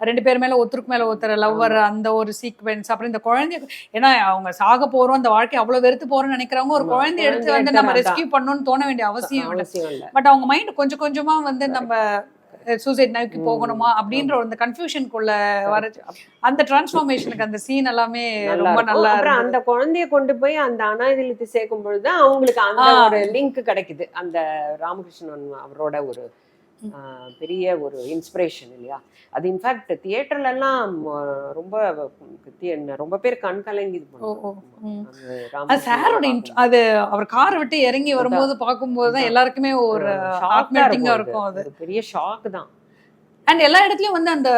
ரெண்டு பேர் மேல ஒருத்தருக்கு மேல ஒருத்தர் லவ்வர் அந்த ஒரு சீக்வென்ஸ் அப்புறம் இந்த குழந்தை ஏன்னா அவங்க சாக போறோம் அந்த வாழ்க்கை அவ்வளவு வெறுத்து போறோம்னு நினைக்கிறவங்க ஒரு. குழந்தை எடுத்து வந்து நம்ம. ரெஸ்கியூ பண்ணணும்னு தோண வேண்டிய அவசியம் பட் அவங்க மைண்ட் கொஞ்சம் கொஞ்சமா வந்து நம்ம சூசைட் நோக்கி. போகணுமா அப்படின்ற அந்த கன்ஃபியூஷனுக்குள்ள வர அந்த டிரான்ஸ்ஃபார்மேஷனுக்கு அந்த சீன் எல்லாமே ரொம்ப. நல்லா அப்புறம். அந்த குழந்தைய கொண்டு போய் அந்த அனாதிலத்து சேர்க்கும் பொழுது அவங்களுக்கு அந்த. ஒரு லிங்க் கிடைக்குது அந்த ராமகிருஷ்ணன் அவரோட ஒரு பெரிய ஒரு இன்ஸ்பிரேஷன் இல்லையா? அது இன்ஃபேக்ட் தியேட்டர்ல எல்லாம் ஆ, ரொம்ப ரொம்ப பேர் கண் கலங்கி இது சாரோட. அது அவர் கார் விட்டு இறங்கி வரும்போது பார்க்கும்போது தான். எல்லாருக்குமே ஒரு அது. இருக்கும் அது. பெரிய ஷாக் தான். அண்ட் எல்லா இடத்துலயும் வந்து அந்த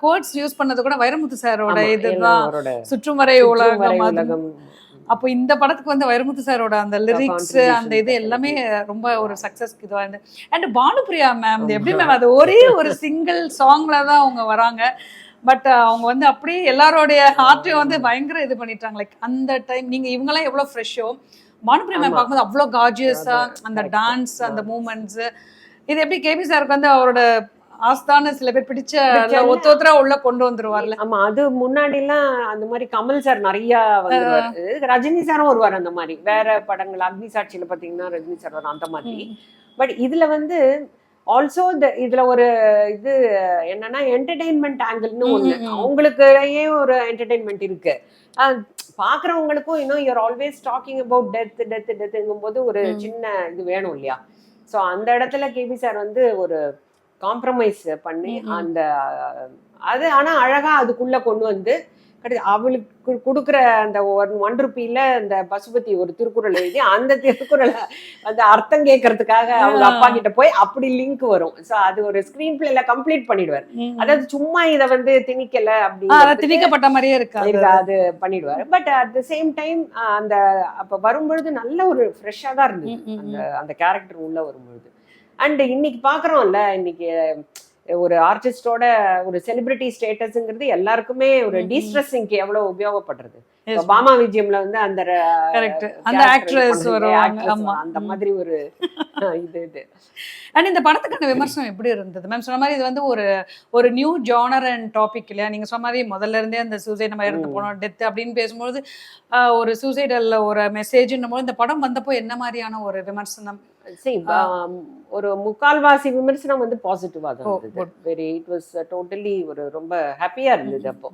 கோட்ஸ் யூஸ் பண்ணது கூட வைரமுத்து சாரோட இதுதான் சுற்றுமறை. உலகம். அப்போ இந்த படத்துக்கு வந்து வைரமுத்து சாரோட அந்த லிரிக்ஸ் அந்த இது எல்லாமே ரொம்ப ஒரு Yeah. சக்சஸ்க்கு இதுவா இருந்து அண்ட் பானுபிரியா மேம் எப்படி. மேம் அது ஒரே ஒரு சிங்கிள் சாங்ல தான் அவங்க வராங்க பட் அவங்க வந்து அப்படியே எல்லாரோடைய ஹார்ட்டையும் வந்து பயங்கர இது பண்ணிட்டாங்க லைக் அந்த டைம் நீங்க இவங்கெல்லாம் எவ்வளவு ஃப்ரெஷ்ஷோ பானுபிரியா மேம். பார்க்கும்போது அவ்வளோ கார்ஜியஸா அது அந்த. டான்ஸ் அந்த. மூமெண்ட்ஸ் இது எப்படி கேபி சாருக்கு வந்து அவரோட ஆஸ்தான சில பேர் பிடிச்ச பிடிச்ச ஒத்து ஒத்தரா உள்ள கொண்டு வந்துருவார்ல. ஆமா அது முன்னாடி எல்லாம் அந்த மாதிரி கமல் சார் நிறைய ரஜினி சாரும் வருவார் அந்த மாதிரி. வேற படங்கள் அக்னி சாட்சியில பாத்தீங்கன்னா ரஜினி சார் வரும் அந்த மாதிரி. பட் இதுல வந்து ஆல்சோ இதுல ஒரு இது என்னன்னா என்டர்டெயின்மெண்ட் ஆங்கிள்னு ஒண்ணு. அவங்களுக்குள்ளேயே ஒரு என்டர்டெயின்மெண்ட் இருக்கு. பாக்குறவங்களுக்கும் இன்னும் you are always talking about death death டெத்துங்கும் போது ஒரு. சின்ன இது வேணும் இல்லையா? சோ அந்த இடத்துல கேபி சார் வந்து ஒரு காம்ப்ரமைஸ் பண்ணி. அந்த அது ஆனா அழகா அதுக்குள்ள கொண்டு வந்து அவளுக்கு கொடுக்குற அந்த ஒன் ஒன் ருப்பியில அந்த பசுபதி ஒரு திருக்குறள் எழுதி அந்த திருக்குறளை அந்த அர்த்தம் கேட்கறதுக்காக அவங்க. அப்பா கிட்ட போய் அப்படி லிங்க் வரும். சோ அது ஒரு ஸ்கிரீன் பிளேல கம்ப்ளீட் பண்ணிடுவார். அதாவது சும்மா இத வந்து திணிக்கல அப்படின்னு திணிக்கப்பட்ட மாதிரியே இருக்கு அது. பண்ணிடுவாரு. But at the same time அந்த அப்ப வரும்பொழுது நல்ல ஒரு ஃப்ரெஷ்ஷா தான் இருந்தது. அந்த அந்த கேரக்டர் உள்ள வரும்பொழுது. அண்ட் இன்னைக்கு பாக்குறோம்ல இன்னைக்கு ஒரு ஆர்டிஸ்டோட ஒரு செலிபிரிட்டி ஸ்டேட்டஸ்ங்கிறது எல்லாருக்குமே ஒரு. டீஸ்ட்ரெஸ்ஸிங்க்கு எவ்வளவு உபயோகப்படுறது பாமா விஜயம்ல வந்து அந்த. அந்த ஆமா. அந்த. மாதிரி ஒரு இது இது அண்ட் இந்த படத்துக்கான விமர்சனம் எப்படி இருந்தது மேம் சொன்ன மாதிரி இது வந்து ஒரு ஒரு நியூ ஜானர் அண்ட் டாபிக் இல்லையா நீங்க சொன்ன மாதிரி முதல்ல இருந்தே அந்த சூசைட் நம்ம இறந்து. போனோம் டெத் அப்படின்னு பேசும்போது ஒரு சூசைடல்ல ஒரு மெசேஜ்னும் போது இந்த படம் வந்தப்போ என்ன மாதிரியான ஒரு விமர்சனம் ஒரு முக்கால்வாசி விமர்சனம் வந்து பாசிட்டிவா தான் இருந்தது. வெரி இட் வாஸ் டோட்டலி ஒரு ரொம்ப ஹாப்பியா இருந்தது. அப்போ.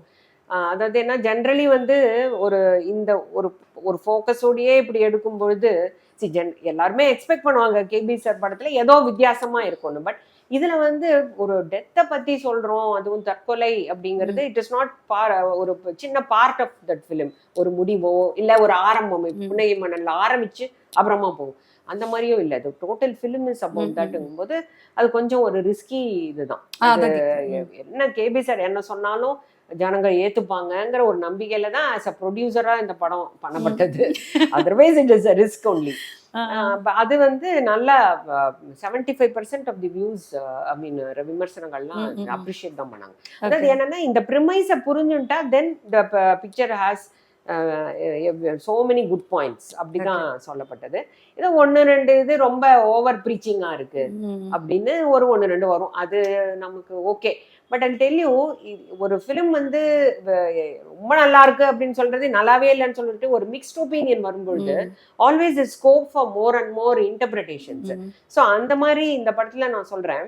அதாவது என்ன ஜென்ரலி வந்து ஒரு இந்த ஒரு ஒரு ஃபோக்கஸோடயே இப்படி எடுக்கும் பொழுது சி ஜென் எல்லாருமே எக்ஸ்பெக்ட் பண்ணுவாங்க கேபி சார் படத்துல ஏதோ வித்தியாசமா இருக்கும்னு பட் இதுல வந்து ஒரு டெத்தை பத்தி சொல்றோம் அதுவும் தற்கொலை அப்படிங்கிறது இட் இஸ் நாட் பார் ஒரு சின்ன பார்ட் ஆஃப் தட் ஃபிலிம் ஒரு முடிவோ இல்ல ஒரு ஆரம்பம். புன்னகை மணல்ல ஆரம்பிச்சு அப்புறமா போகும். அந்த மாதிரியும் இல்ல. அது டோட்டல் ஃபிலிம் இஸ் அபவுட். தட்ங்கும் போது அது கொஞ்சம் ஒரு ரிஸ்கி இதுதான். என்ன கேபி சார் என்ன சொன்னாலும் ஜனங்க ஏத்துப்பாங்கங்கிற ஒரு நம்பிக்கையில தான் ஆஸ் அ ப்ரொடியூசரா இந்த படம் பண்ணப்பட்டது. Otherwise it is a risk only அது வந்து நல்லா seventy five percent of the views I mean விமர்சனங்கள்லாம். Appreciate தான் பண்ணாங்க. அதாவது என்னன்னா இந்த ப்ரிமைஸை புரிஞ்சுட்டா then the picture has so many good points அப்படிதான் சொல்லப்பட்டது. இது ஒன்று ரெண்டு இது ரொம்ப ஓவர் ப்ரீச்சிங்காக இருக்கு. அப்படின்னு ஒரு ஒன்று ரெண்டு வரும். அது நமக்கு ஓகே பட் அண்ட் டெல்யூ ஒரு ஃபிலிம் வந்து ரொம்ப நல்லா இருக்கு அப்படின்னு சொல்றது நல்லாவே இல்லைன்னு சொல்லிட்டு ஒரு மிக்ஸ்ட் ஒப்பீனியன் வரும்பொழுது always is scope for more and more interpretations so அந்த மாதிரி இந்த படத்துல நான் சொல்றேன்.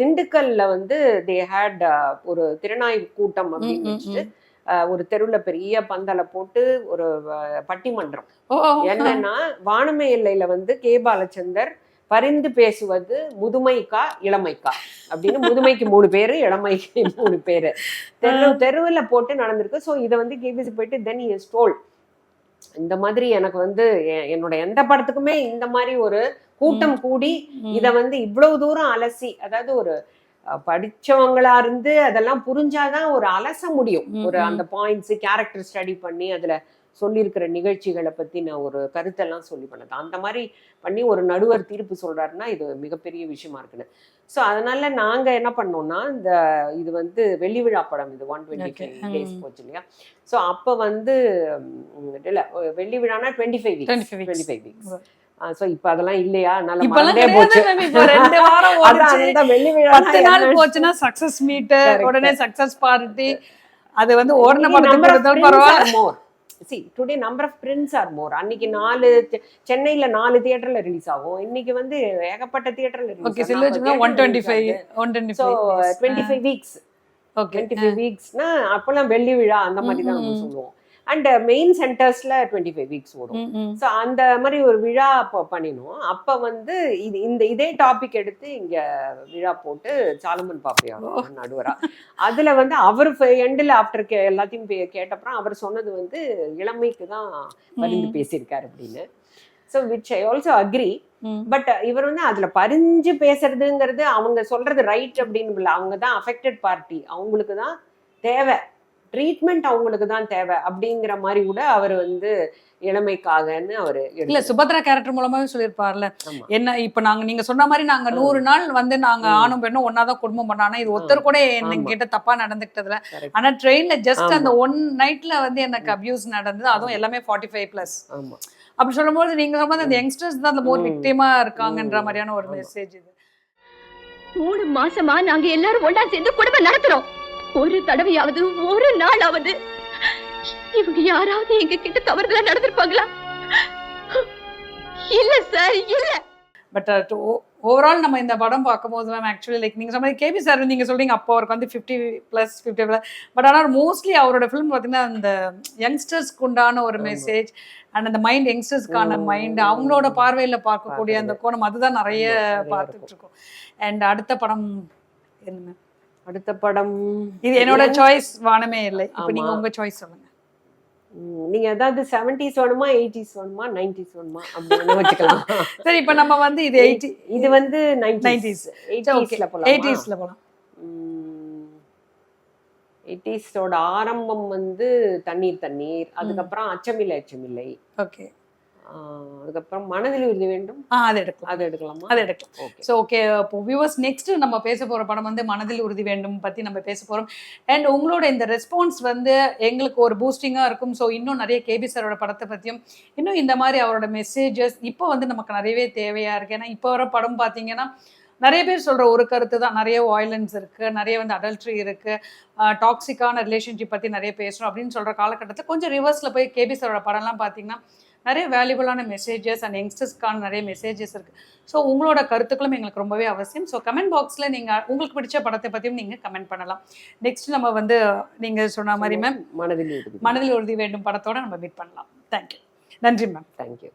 திண்டுக்கல்ல வந்து தே ஹேட் ஒரு திறனாய்வு கூட்டம் அப்படின்னு வச்சுட்டு ஒரு தெருவுல பெரிய பந்தலை போட்டு ஒரு பட்டிமன்றம். என்னன்னா வானமே எல்லையில வந்து கே. பாலச்சந்தர் பரிந்து பேசுவது முதுமைக்கா இளமைக்கா அப்படின்னு முதுமைக்கு மூணு பேரு இளமைக்கு மூணு பேரு. தெரு தெருவுல போட்டு நடந்திருக்கு. ஸோ இதை வந்து கேபிசி போயிட்டு தென் இஸ் டோல் இந்த மாதிரி எனக்கு வந்து என்னோட எந்த படத்துக்குமே இந்த மாதிரி ஒரு கூட்டம் கூடி இத வந்து இவ்வளவு தூரம் அலசி அதாவது ஒரு படிச்சவங்களா இருந்து அதெல்லாம் புரிஞ்சாதான் ஒரு அலச முடியும். ஒரு. அந்த பாயிண்ட்ஸ் கேரக்டர் ஸ்டடி பண்ணி அதுல சொல்லியிருக்கிற நிகழ்ச்சிகளை பத்தி நான் ஒரு கருத்தெல்லாம் சொல்லி பண்ணது அந்த மாதிரி பண்ணி ஒரு நடுவர் தீர்ப்பு சொல்றாருன்னா இது மிகப்பெரிய விஷயமா இருக்குன்னு ஸோ அதனால நாங்க என்ன பண்ணோம்னா இந்த இது வந்து வெள்ளி விழா படம் இது ஒன் டுவெண்ட்டி டேஸ். போச்சு இல்லையா? ஸோ அப்போ வந்து வெள்ளி விழானா twenty five 25 weeks. Twenty five weeks so இப்போ அதெல்லாம் இல்லையா? பத்து நாள் போச்சுன்னா சக்சஸ் மீட். உடனே சக்சஸ் பார்ட்டி அது வந்து ஓடின பரவாயில்ல. See today number of prints are more அன்னைக்கு நாலு செ- சென்னையில நாலு தியேட்டர்ல ரிலீஸ் ஆகும். இன்னைக்கு வந்து ஏகப்பட்ட தியேட்டர்ல சில்வச்சுனா one twenty five one twenty so twenty five weeks okay twenty five வீக்ஸ்னா அப்போல்லாம் வெள்ளி விழா அந்த மாதிரி தான். சொல்லுவோம். அண்ட் மெயின் சென்டர்ஸ்ல டுவெண்ட்டி ஃபைவ் வீக்ஸ் வரும் ஸோ அந்த மாதிரி ஒரு விழா அப்போ பண்ணினோம். அப்போ வந்து இது இந்த இதே டாபிக் எடுத்து இங்க விழா போட்டு சாலமன் பாப்பையா நடுவரா. அதுல வந்து அவர் எண்டில் ஆஃப்டர் கே எல்லாத்தையும் கேட்டப்புறம் அவர் சொன்னது வந்து இளமைக்கு தான் பரிந்து பேசியிருக்காரு அப்படின்னு. So which I also agree but இவர் வந்து அதுல பரிஞ்சு பேசுறதுங்கிறது அவங்க சொல்றது ரைட் அப்படின்னு இல்லை அவங்க தான் அஃபெக்டட் பார்ட்டி அவங்களுக்கு தான் தேவை. ட்ரீட்மெண்ட் அவங்களுக்கு தான் தேவை அப்படிங்கிற மாதிரி கூட அவர் வந்து இளமைக்காகன்னு அவர் இல்ல சுபத்ரா கேரக்டர் மூலமாவே சொல்லியிருப்பார்ல. என்ன இப்ப நாங்க நீங்க சொன்ன மாதிரி நாங்க நூறு நாள் வந்து நாங்க. ஆணும் பெண்ணும் ஒன்னாதான் குடும்பம் பண்ணோம் ஆனா இது ஒருத்தர் கூட என்ன. கிட்ட தப்பா நடந்துக்கிட்டதுல Correct. ஆனா ட்ரெயின்ல ஜஸ்ட். அந்த ஒன் நைட்ல வந்து எனக்கு அபியூஸ் நடந்தது அதுவும் எல்லாமே ஃபார்ட்டி ஃபைவ் பிளஸ் ஆமா அப்படி சொல்லும்போது நீங்க சொன்னது அந்த யங்ஸ்டர்ஸ் தான் அந்த மோர். விக்டிமா இருக்காங்கன்ற. மாதிரியான ஒரு. மெசேஜ் இது மூணு மாசமா நாங்க எல்லாரும் ஒண்ணா சேர்ந்து குடும்பம் நடத்துறோம் ஒரு தடவையாவது ஒரு நாளாவது இவங்க யாராவது எங்க கிட்ட தவறுதலா நடந்திருப்பாங்களா இல்ல சார் இல்ல பட் ஓவரால் நம்ம இந்த படம் பார்க்கும்போது மேம் ஆக்சுவலி லைக் நீங்கள் சொன்ன கேபி சார் நீங்கள் சொல்றீங்க அப்போ அவருக்கு வந்து fifty plus fifty plus but ஆனால் மோஸ்ட்லி அவரோட ஃபிலிம் பார்த்தீங்கன்னா அந்த யங்ஸ்டர்ஸ்க்கு உண்டான ஒரு. மெசேஜ் அண்ட் அந்த மைண்ட் யங்ஸ்டர்ஸ்க்கான. மைண்ட் அவங்களோட பார்வையில் பார்க்கக்கூடிய அந்த. கோணம் அதுதான் நிறைய இருக்கோம் அண்ட் அடுத்த படம் என்ன? அடுத்த படம். இது என்னோட சாய்ஸ் வானமே இல்லை. இப்போ நீங்க. உங்க சாய்ஸ் சொல்லுங்க. நீங்க ஏதாவது செவன்டிஸ் வேணுமா எயிட்டிஸ் வேணுமா நைன்டிஸ் வேணுமா? அப்படின்னு வச்சுக்கலாம். சரி இப்போ நம்ம வந்து இது எயிட்டி இது வந்து 90s. நைன்டிஸ் எயிட்டிஸ்ல போலாம்? எயிட்டிஸ்ல போகலாம் எயிட்டிஸோட ஆரம்பம் வந்து தண்ணீர் தண்ணீர். அதுக்கப்புறம் அச்சமில்லை அச்சமில்லை. ஓகே அதுக்கப்புறம் மனதில் உறுதி வேண்டும். அது எடுக்கலாம். அது எடுக்கலாமா? அது எடுக்கலாம். ஸோ ஓகே இப்போ வியூவர்ஸ் நெக்ஸ்ட் நம்ம பேச போற படம் வந்து மனதில் உறுதி வேண்டும் பத்தி நம்ம பேச போறோம். அண்ட் உங்களோட இந்த ரெஸ்பான்ஸ் வந்து எங்களுக்கு ஒரு பூஸ்டிங்கா இருக்கும். ஸோ இன்னும் நிறைய கேபி சாரோட படத்தை பத்தியும் இன்னும் இந்த மாதிரி அவரோட மெசேஜஸ் இப்போ வந்து நமக்கு நிறையவே தேவையா இருக்கு. ஏன்னா இப்போ வர படம் பார்த்தீங்கன்னா நிறைய பேர் சொல்ற ஒரு கருத்து தான். நிறைய வயலன்ஸ் இருக்கு நிறைய வந்து அடல்ட்ரி இருக்கு டாக்ஸிக்கான ரிலேஷன்ஷிப் பத்தி நிறைய பேசுறோம் அப்படின்னு சொல்ற காலகட்டத்தில் கொஞ்சம் ரிவர்ஸ்ல போய் கேபி சாரோட படம்லாம் பார்த்தீங்கன்னா நிறைய வேல்யூபிளான மெசேஜஸ் அண்ட் யங்ஸ்டர்ஸ்க்கான நிறைய மெசேஜஸ் இருக்கு. ஸோ உங்களோட கருத்துக்களும் எங்களுக்கு ரொம்பவே அவசியம். ஸோ கமெண்ட் பாக்ஸில் நீங்கள் உங்களுக்கு பிடிச்ச படத்தை பற்றியும் நீங்கள் கமெண்ட் பண்ணலாம். நெக்ஸ்ட் நம்ம வந்து நீங்கள் சொன்ன மாதிரி மேம் மனதில் மனதில் உறுதி வேண்டும் படத்தோட நம்ம மீட் பண்ணலாம். தேங்க்யூ நன்றி மேம் தேங்க்யூ